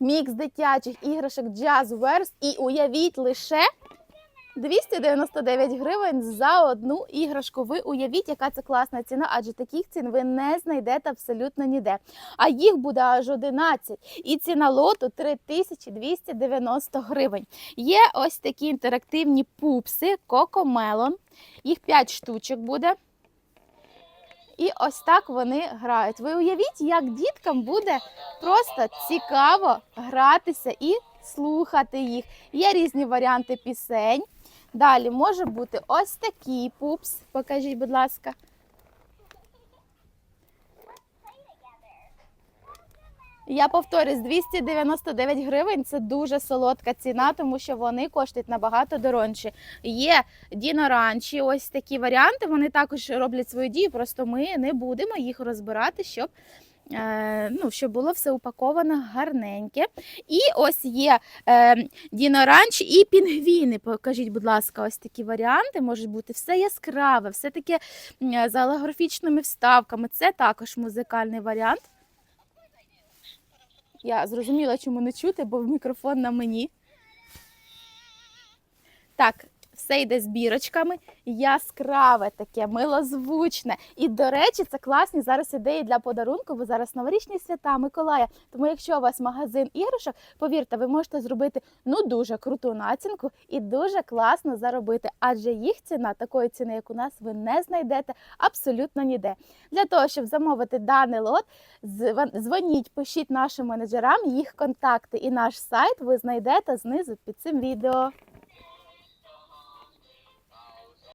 мікс дитячих іграшок Jazzwares і уявіть лише 299 гривень за одну іграшку. Ви уявіть, яка це класна ціна, адже таких цін ви не знайдете абсолютно ніде. А їх буде аж 11. І ціна лоту 3290 гривень. Є ось такі інтерактивні пупси Coco Їх 5 штучок буде. І ось так вони грають. Ви уявіть, як діткам буде просто цікаво гратися і слухати їх. Є різні варіанти пісень. Далі може бути ось такий пупс. Покажіть, будь ласка. Я повторюсь, 299 гривень це дуже солодка ціна, тому що вони коштують набагато дорожче. Є діноранчі, ось такі варіанти. Вони також роблять свою дію, просто ми не будемо їх розбирати, щоб. е, Ну, щоб було все упаковано гарненьке. І ось є е, діноранч і пінгвіни. Покажіть, будь ласка, ось такі варіанти. Можуть бути все яскраве, все таке з алографічними вставками. Це також музикальний варіант. Я зрозуміла, чому не чути, бо мікрофон на мені. Так, все йде з бірочками, яскраве таке, милозвучне. І, до речі, це класні зараз ідеї для подарунку, бо зараз новорічні свята Миколая. Тому, якщо у вас магазин іграшок, повірте, ви можете зробити ну дуже круту націнку і дуже класно заробити. Адже їх ціна такої ціни, як у нас, ви не знайдете абсолютно ніде. Для того, щоб замовити даний лот, дзвоніть, пишіть нашим менеджерам їх контакти і наш сайт ви знайдете знизу під цим відео.